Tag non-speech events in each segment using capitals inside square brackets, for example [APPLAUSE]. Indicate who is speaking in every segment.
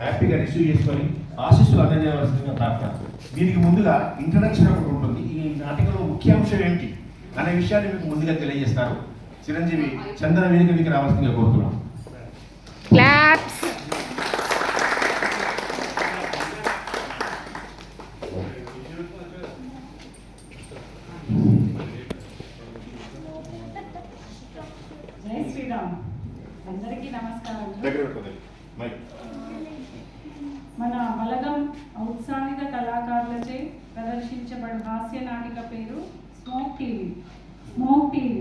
Speaker 1: హ్యాపీగా రిసీవ్ చేసుకొని ఆశీస్సులు అందజేయవలసిందిగా ప్రార్థన. దీనికి ముందుగా ఇంట్రడక్షన్ ఒకటి ఉంటుంది. ఈ నాటికలో ముఖ్యాంశం ఏంటి అనే విషయాన్ని మీకు ముందుగా తెలియజేస్తారు. చిరంజీవి చందన వేదిక మీకు రావాల్సిందిగా కోరుతున్నాం.
Speaker 2: క్లాప్స్
Speaker 3: జై శ్రీరామ్ అందరికీ నమస్కారం
Speaker 1: దగ్గర పెట్టుకోండి. మైక్
Speaker 3: మన బలగం ఔత్సాహిక కళాకారులచే ప్రదర్శించబడిన హాస్య నాటిక పేరు స్మోక్ టీవీ. Smoke TV.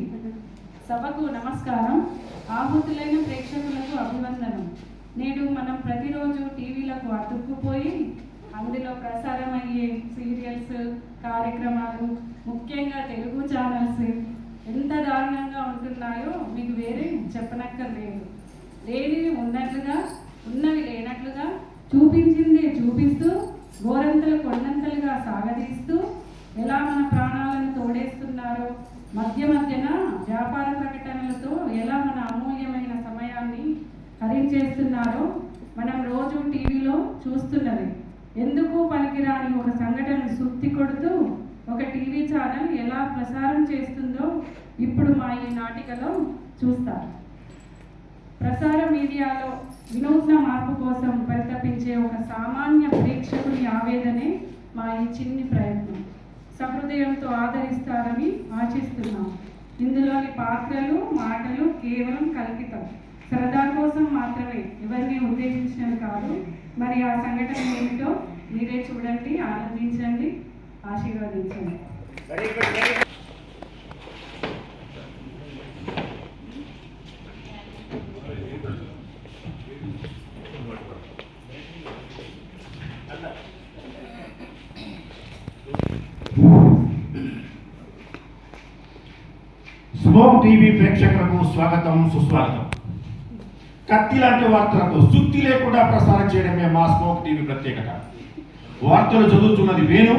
Speaker 3: సభకు నమస్కారం. ఆహుతులైన ప్రేక్షకులకు అభివందనం. నేడు మనం ప్రతిరోజు టీవీలకు అతుక్కుపోయి అందులో ప్రసారమయ్యే సీరియల్స్ కార్యక్రమాలు ముఖ్యంగా తెలుగు ఛానల్స్ ఎంత దారుణంగా ఉంటున్నాయో మీకు వేరే చెప్పనక్కర్లేదు. లేనివి ఉన్నట్లుగా ఉన్నవి లేనట్లుగా చూపించింది చూపిస్తూ గోరంతలు కొండంతలుగా సాగదీస్తూ ఎలా మన ప్రాణాలను తోడేస్తున్నారో? మధ్య మధ్యన వ్యాపార ప్రకటనలతో ఎలా మన అమూల్యమైన సమయాన్ని హరించేస్తున్నారో మనం రోజు టీవీలో చూస్తున్నది. ఎందుకు పనికిరాని ఒక సంఘటనను సుత్తి కొడుతూ ఒక టీవీ ఛానల్ ఎలా ప్రసారం చేస్తుందో ఇప్పుడు మా ఈ నాటికలో చూస్తారు. ప్రసార మీడియాలో వినూత్న మార్పు కోసం పరితపించే ఒక సామాన్య ప్రేక్షకుని ఆవేదనే మా ఈ చిన్ని ప్రయత్నం. సహృదయంతో ఆదరిస్తారని ఆశిస్తున్నాం. ఇందులోని పాత్రలు మాటలు కేవలం కల్పితం. సరదా కోసం మాత్రమే ఎవరిని ఉద్దేశించినవి కాదు మరి ఆ సంఘటన ఏమిటో మీరే చూడండి ఆనందించండి ఆశీర్వదించండి.
Speaker 1: స్మోక్ టీవీ ప్రేక్షకులకు స్వాగతం సుస్వాగతం. కత్తి లాంటి వార్తలతో సుత్తి లేకుండా ప్రసారం చేయడమే మా స్మోక్ టీవీ ప్రత్యేకత. వార్తలు చదువుతున్నది వేణు.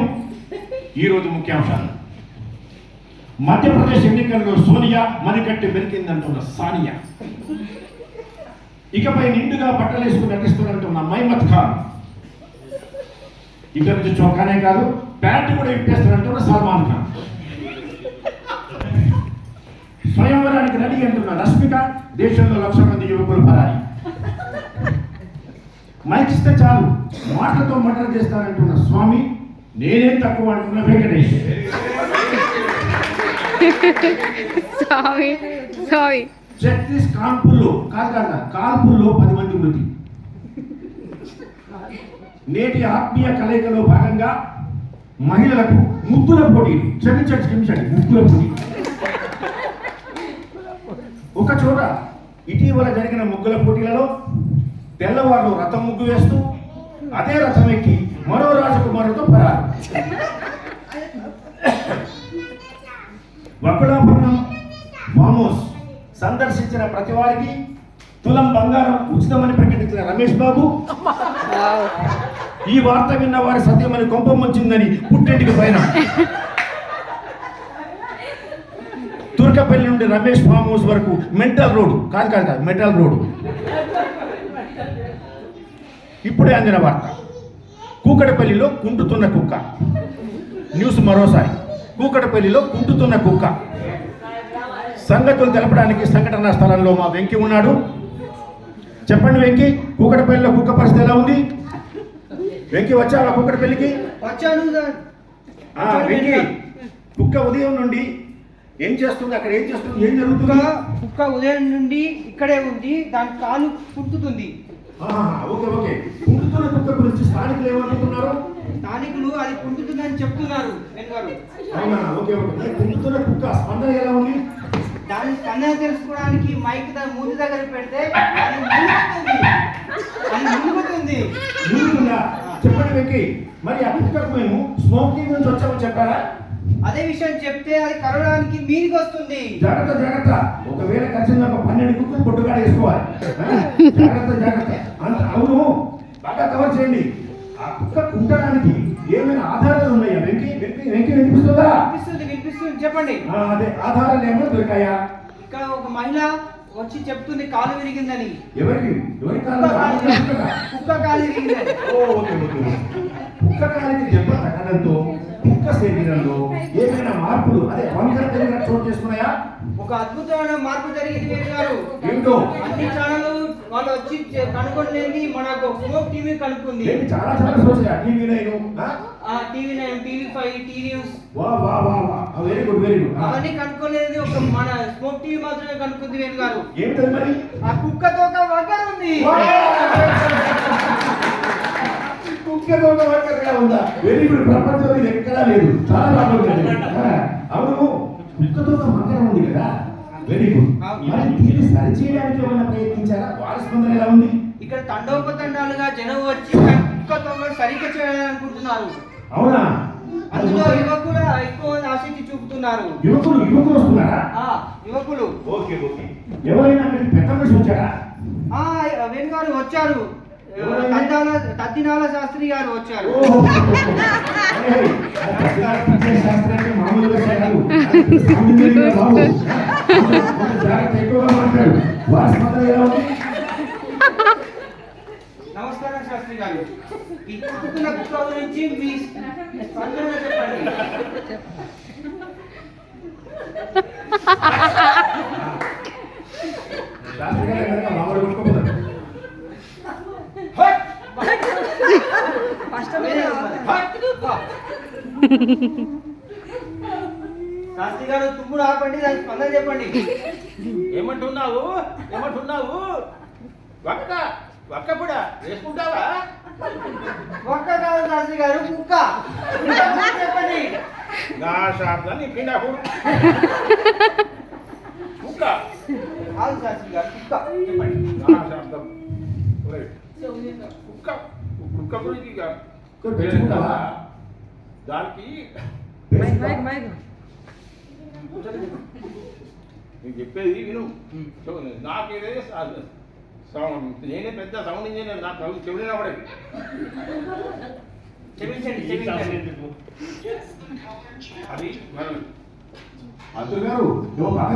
Speaker 1: ఈరోజు ముఖ్యాంశాలు. మధ్యప్రదేశ్ ఎన్నికల్లో సోనియా మణికట్టి మెరికిందంటున్న సానియా. ఇకపై నిండుగా బట్టలేసుకుని నటిస్తున్నట్టున్న మైమత్ ఖాన్. ఇక నుంచి చొక్కానే కాదు ప్యాంటు కూడా ఇప్పేస్తున్నట్టున్న సల్మాన్ ఖాన్. స్వయంవరానికి రెడీ అంటున్న రష్మిక దేశంలో లక్ష మంది యువకులు పరారి మైక్ ఇస్తే చాలు. మాటలతో మర్డర్ చేస్తానంటున్న స్వామి నేనేం తక్కువ అంటున్న వెంకటేష్.
Speaker 2: Sorry. Sorry.
Speaker 1: ఛత్తీస్ కాన్పుల్లో కాదు కాదు పది మంది మృతి. నేటి ఆత్మీయ కలయికలో భాగంగా మహిళలకు ముగ్గుల పోటీలు. క్షమించండి క్షమించండి ముగ్గుల పోటీలు. ఒక చోట ఇటీవల జరిగిన ముగ్గుల పోటీలలో తెల్లవారు రథం ముగ్గు వేస్తూ అదే రథం ఎక్కి మరో రాజకుమారుతో పరారు. వకులాపురం ఫామ్ హౌస్ సందర్శించిన ప్రతి వారికి తులం బంగారం ఉచితమని ప్రకటించిన రమేష్ బాబు. ఈ వార్త విన్న వారి సత్యమని కొంపం వచ్చిందని పుట్టింటికి పైన. తుర్కపల్లి నుండి రమేష్ ఫామ్ హౌస్ వరకు మెంటల్ రోడ్ కాదు కాదు కాదు మెటల్ రోడ్ ఇప్పుడే అందిన వార్త. కూకటపల్లిలో కుంటుతున్న కుక్క. న్యూస్ మరోసారి. కూకటపల్లిలో కుంటుతున్న కుక్క. సంగతులు తెలపడానికి సంఘటనా స్థలంలో మా వెంకి ఉన్నాడు. చెప్పండి వెంకి కూకటపల్లిలో కుక్క పరిస్థితి ఎలా ఉంది? వెంకి వచ్చావా కూకటపల్లికి?
Speaker 4: వచ్చాను
Speaker 1: వెంకి కుక్క ఉదయం నుండి ఏం చేస్తుంది? అక్కడ ఏం చేస్తుంది? ఏం జరుగుతుందా?
Speaker 4: కుక్క ఉదయం నుండి ఇక్కడే ఉంది దాని కాలు పుట్టుతుంది
Speaker 1: ఓకే ఓకే. కుంటుతున్న కుక్క గురించి స్థానికులు ఏమనుకుంటున్నారు?
Speaker 4: స్థానికులు అది పుట్టుతుందని చెప్తున్నారు వెనుగారు
Speaker 1: అవునా? Okay okay. మరి కుంటుతున్న కుక్క స్పందన ఎలా ఉంది?
Speaker 4: దాని స్పందన తెలుసుకోవడానికి మైక్ దాని మూతి దగ్గర పెడితే అది మునుగుతుంది. అది మునుగుతుంది.
Speaker 1: ముందుగా చెప్పండి వెంకి. మరి ఆ కుక్కకు మేము స్మోకింగ్ నుంచి వచ్చామని చెప్పారా?
Speaker 4: అదే విషయం చెప్తే అది కరవడానికి మీదికి వస్తుంది.
Speaker 1: జాగ్రత్త జాగ్రత్త. ఒకవేళ ఖచ్చితంగా పన్నెండు కుక్కలు పొట్టుగా వేసుకోవాలి? జాగ్రత్త జాగ్రత్త. అవును. బాగా కవర్ చేయండి. ఆ కుక్క కుంటడానికి ఏమైనా ఆధారాలు ఉన్నాయా? వెంకి వెంకి వెంకి వినిపిస్తుందా?
Speaker 4: వినిపిస్తుంది వినిపిస్తుంది. చెప్పండి.
Speaker 1: అదే ఆధారాలు ఏమైనా దొరికాయా?
Speaker 4: ఇక్కడ ఒక మహిళ వచ్చి చెప్తుంది కాలు విరిగిందని.
Speaker 1: ఎవరికి? ఎవరి కాలం?
Speaker 4: కుక్క కాలు విరిగిందని.
Speaker 1: ఓ, ఓకే, ఓకే, ఓకే. కుక్క కాలికి దెబ్బ తగ్గడంతో కుక్క శరీరంలో ఏమైనా మార్పులు? అదే వంకర తెలియన చోటు చేసుకున్నాయా?
Speaker 4: ఒక అద్భుతమైన మార్పు జరిగింది గారు.
Speaker 1: ఏమిటో?
Speaker 4: అన్ని ఛానల్ వాళ్ళు వచ్చి కనుగొనలేని మనకు స్మోక్ టీవీ కనుక్కుంది.
Speaker 1: ఏంటి చాలా చాలా సోచగా టీవీ నైన్
Speaker 4: ఆ? TV nine TV five T news.
Speaker 1: వా వా వా వా. వెరీ గుడ్ వెరీ గుడ్
Speaker 4: అవన్నీ కనుక్కోలేదు ఒక మన స్మోక్ టీవీ మాత్రమే కనుక్కుంది వేణు గారు.
Speaker 1: ఏమిటది మరి?
Speaker 4: ఆ కుక్కతో ఒక వంకర ఉంది.
Speaker 1: ఉందా? వెరీ గుడ్ ప్రపంచంలో ఇది ఎక్కడా లేదు. చాలా అవును. కుక్క దొంగ వంకర ఉంది కదా. వెరీ గుడ్ మరి దీన్ని సరి చేయడానికి ఏమైనా ప్రయత్నించారా? వారి స్పందన ఎలా ఉంది?
Speaker 4: ఇక్కడ తండోపతండాలుగా జనం వచ్చి కుక్కతో సరిగ్గా చేయాలనుకుంటున్నారు.
Speaker 1: అవునా?
Speaker 4: అందులో యువకులు ఎక్కువ ఆసక్తి చూపుతున్నారు.
Speaker 1: యువకులు యువకులు వస్తున్నారా?
Speaker 4: ఆ యువకులు.
Speaker 1: Okay okay. ఎవరైనా పెద్ద మనిషి వచ్చారా?
Speaker 4: ఆ వేణు గారు వచ్చారు తద్దినాల శాస్త్రి గారు వచ్చారు? [LAUGHS] నమస్కారం శాస్త్రి గారు. ఈ కుక్కుతున్న కుక్క గురించి మీ స్పందన చెప్పండి [LAUGHS]
Speaker 1: శాస్త్రి గారు ఎక్కడికైనా మామూలు కొట్టుకోపోతారు.
Speaker 4: శాస్త్రి గారు తుమ్ముడు ఆపండి దానికి స్పందన చెప్పండి.
Speaker 5: ఏమంటున్నావు? ఏమంటున్నావు? ఒక్క ఒక్క కూడా వేసుకుంటావా?
Speaker 4: ఒక్క కాదు శాస్త్రి గారు కుక్క చెప్పండి.
Speaker 5: నా శాబ్దాన్ని పిండా కుక్క
Speaker 4: కాదు శాస్త్రి గారు కుక్క. చెప్పండి.
Speaker 5: నా శాబ్దం కుక్క. కుక్క గురించి ఇక
Speaker 1: ఇక్కడ
Speaker 5: దానికి? నేను చెప్పేది విను. సో, నాకేదే సౌండ్ నేనే పెద్ద సౌండ్ ఇంజనీర్ నాకు సౌండ్ చెవిన
Speaker 4: క్షమించండి
Speaker 5: అది మనం
Speaker 1: అతను గారు నువ్వు బాగా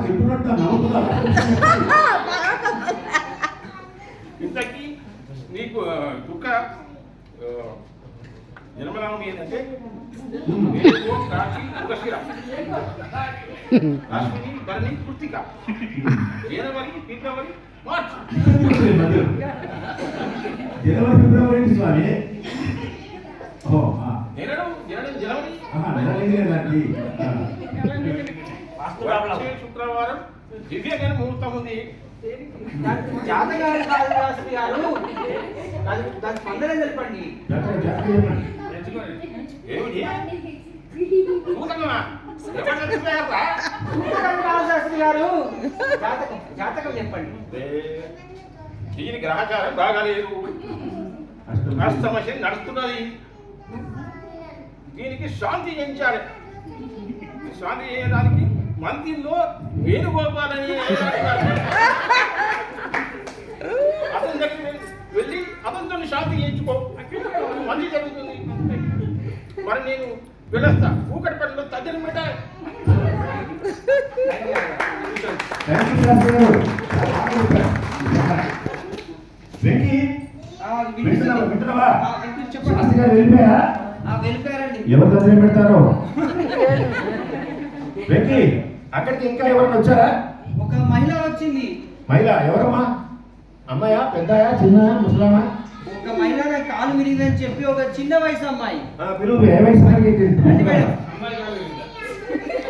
Speaker 1: నవ్వుతున్నావు
Speaker 5: ఇంతకీ నీకు ఆ, జన్మనామం ఏంటంటే? అశ్విని భరణి కృతిక జనవరి ఫిబ్రవరి మార్చ్.
Speaker 1: జనవరి ఫిబ్రవరి ఏంటి స్వామి.
Speaker 5: జననం జననం జనవరి. శుక్రవారం దివ్యమైన ముహూర్తం ఉంది.
Speaker 4: జాతకాలు శాస్త్రి గారు దాని దాని స్పందన చెప్పండి.
Speaker 5: ఏమిటి చూడమ్మా ఎవరు చూడారా
Speaker 4: జాతకం కాదు శాస్త్రి గారు. జాతకం జాతకం చెప్పండి.
Speaker 5: దీని గ్రహచారం బాగాలేదు. సమస్య నడుస్తున్నది. దీనికి శాంతి చేయించాలి శాంతి చేయడానికి మందిలో వేణుగోపాల్ అని అతని దగ్గర వెళ్ళి అతనితో శాంతి చేయించుకో. మంచి జరుగుతుంది. మరి నేను వెళ్ళొస్తా.
Speaker 1: దర్శనం పెడతారో? [LAUGHS] వెంకీ అక్కడికి ఇంకా ఎవరైనా వచ్చారా?
Speaker 4: ఒక మహిళ వచ్చింది.
Speaker 1: మహిళ ఎవరమ్మా? అమ్మాయా పెద్దయా చిన్న ముసలామా
Speaker 4: ఒక మహిళ కాలు విరిగిందని చెప్పి ఒక చిన్న వయసు అమ్మాయి.
Speaker 1: ఆ, పిలువు ఏ వయసు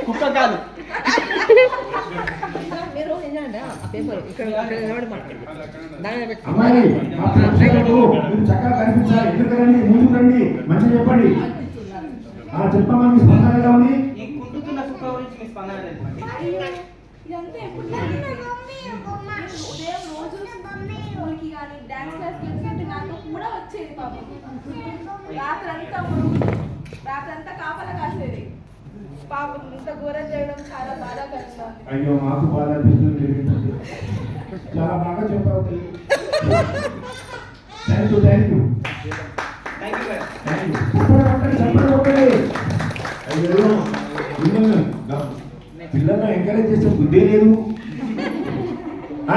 Speaker 4: కుక్క
Speaker 6: పెట్టి
Speaker 1: అమ్మాయి చక్కగా కనిపించాలి. ఎందుకు రండి ముందుకు రండి. మంచిగా చెప్పండి. ఆ, చెప్పమ్మా మీ స్పందన ఎలా ఉంది?
Speaker 4: ఈ కుంటుతున్న కుక్క గురించి మీ స్పందన చెప్పండి
Speaker 7: ఇదంతా ఎప్పుడు జరిగింది మమ్మీ బొమ్మ. ఉదయం రోజు స్కూల్కి కానీ డాన్స్ క్లాస్ వెళ్తుంటే నాతో కూడా వచ్చేది పాపం. రాత్రి అంతా రాత్రి అంతా కాపలా కాసేది. పాపం ఇంత ఘోరం చేయడం చాలా బాధాకరంగా
Speaker 1: అయ్యో మాకు బాధ అనిపిస్తుంది. చాలా బాగా చెప్పావు. Thank you thank you
Speaker 4: thank you madam
Speaker 1: thank you చెప్పండి ఒక్కటి చెప్పండి ఒక్కటి అయ్యో పిల్లల్ని ఎంకరేజ్ చేసే బుద్ధే లేదు.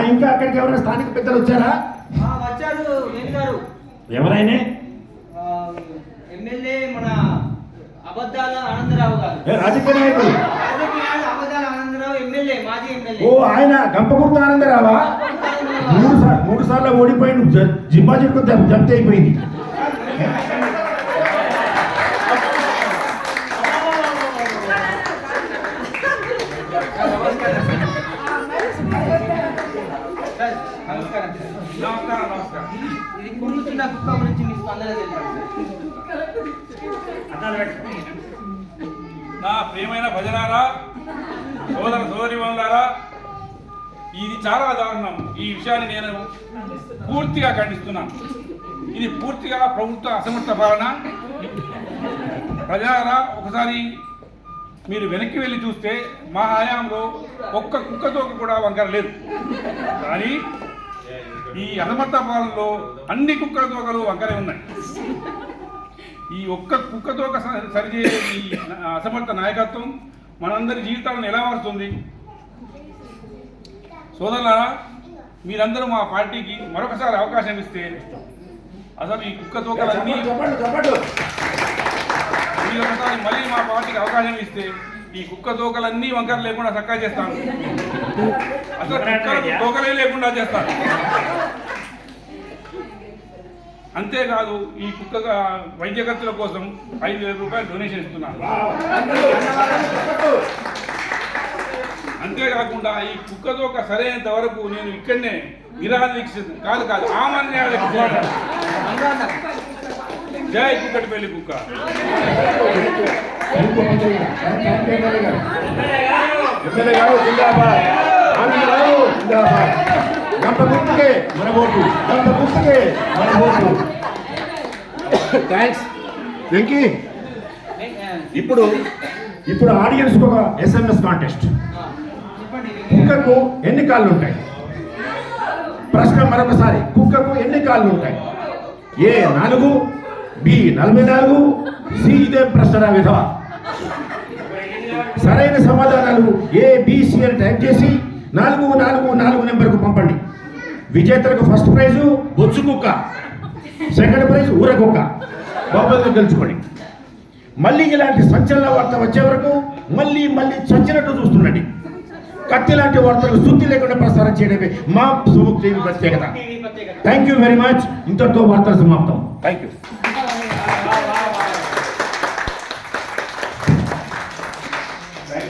Speaker 1: ఇంకా అక్కడికి ఎవరైనా స్థానిక పెద్దలు వచ్చారా?
Speaker 4: వచ్చారు గారు.
Speaker 1: ఎవరైనా?
Speaker 4: ఎమ్మెల్యే మన అబద్ధాల ఆనందరావు గారు.
Speaker 1: రాజకీయ నాయకులు
Speaker 4: రాజకీయాలు అబద్ధాల ఆనందరావు ఎమ్మెల్యే మాజీ
Speaker 1: ఓ ఆయన గంపగుర్త ఆనందరావా? మూడు సార్లు మూడు సార్లు ఓడిపోయింది జ- జిమ్మా జిమ్కు జప్తి అయిపోయింది.
Speaker 4: నమస్కారం.
Speaker 8: నమస్కారం నమస్కారం.
Speaker 4: ఇది కుళ్ళుతున్న కుక్క గురించి మీ స్పందన తెలిపారు
Speaker 8: నా ప్రియమైన భజనారా సోదర సోదరిమణులారా ఇది చాలా దారుణం. ఈ విషయాన్ని నేను పూర్తిగా ఖండిస్తున్నాను. ఇది పూర్తిగా ప్రభుత్వ అసమర్థ పాలన. ప్రజలారా ఒకసారి మీరు వెనక్కి వెళ్ళి చూస్తే మా హయాంలో ఒక్క కుక్కతో కూడా వంకర లేదు. కానీ ఈ అసమర్థ పాలనలో అన్ని కుక్కల తోకలు వంకరే ఉన్నాయి. ఈ ఒక్క కుక్కతో సరిచేసే ఈ అసమర్థ నాయకత్వం మనందరి జీవితాలను ఎలా మారుతుంది సోదరులారా మీరందరూ మా పార్టీకి మరొకసారి అవకాశం ఇస్తే అసలు ఈ కుక్క తోకలన్నీ మీరు ఒకసారి మళ్ళీ మా పార్టీకి అవకాశం ఇస్తే ఈ కుక్క తోకలన్నీ వంకర లేకుండా చక్కా చేస్తాను. అసలు లేకుండా చేస్తాను అంతేకాదు ఈ కుక్క వైద్య ఖర్చుల కోసం ఐదు వేల రూపాయలు డొనేషన్ ఇస్తున్నాను అంతేకాకుండా ఈ కుక్క తోక సరైనంత వరకు నేను ఇక్కడనే దీక్ష కాదు కాదు చేస్తాను. జై కుక్కటిపల్లి కుక్క.
Speaker 1: ఎమ్మెల్యే గారు జిందాబాద్ గుర్తుకే మన ఓటు గుర్తుకే మన ఓటు థ్యాంక్స్ వెంకీ ఇప్పుడు ఇప్పుడు ఆడియన్స్కి ఒక ఎస్ఎంఎస్ కాంటెస్ట్ కుక్కకు ఎన్ని కాళ్ళు ఉంటాయి? ప్రశ్న మరొకసారి కుక్కకు ఎన్ని కాళ్ళు ఉంటాయి? ఏ నాలుగు బి నలభై నాలుగు సి ఇదే ప్రశ్న విధవ? సరైన సమాధానాలు ఏ బిసి అని టైప్ చేసి నాలుగు నాలుగు నాలుగు నెంబర్కు పంపండి. విజేతలకు ఫస్ట్ ప్రైజు బొచ్చు కుక్క. సెకండ్ ప్రైజ్ ఊర కుక్క. బహుమతులు గెలుచుకోండి. మళ్ళీ ఇలాంటి సంచలన వార్త వచ్చే వరకు మళ్ళీ మళ్ళీ చచ్చినట్టు చూస్తుండండి. కత్తి లాంటి వార్తలు శుద్ధి లేకుండా ప్రసారం చేయడమే మా
Speaker 4: టీవీ ప్రత్యేకత.
Speaker 1: థ్యాంక్ యూ వెరీ మచ్ ఇంతటితో వార్తలు సమాప్తం. Thank you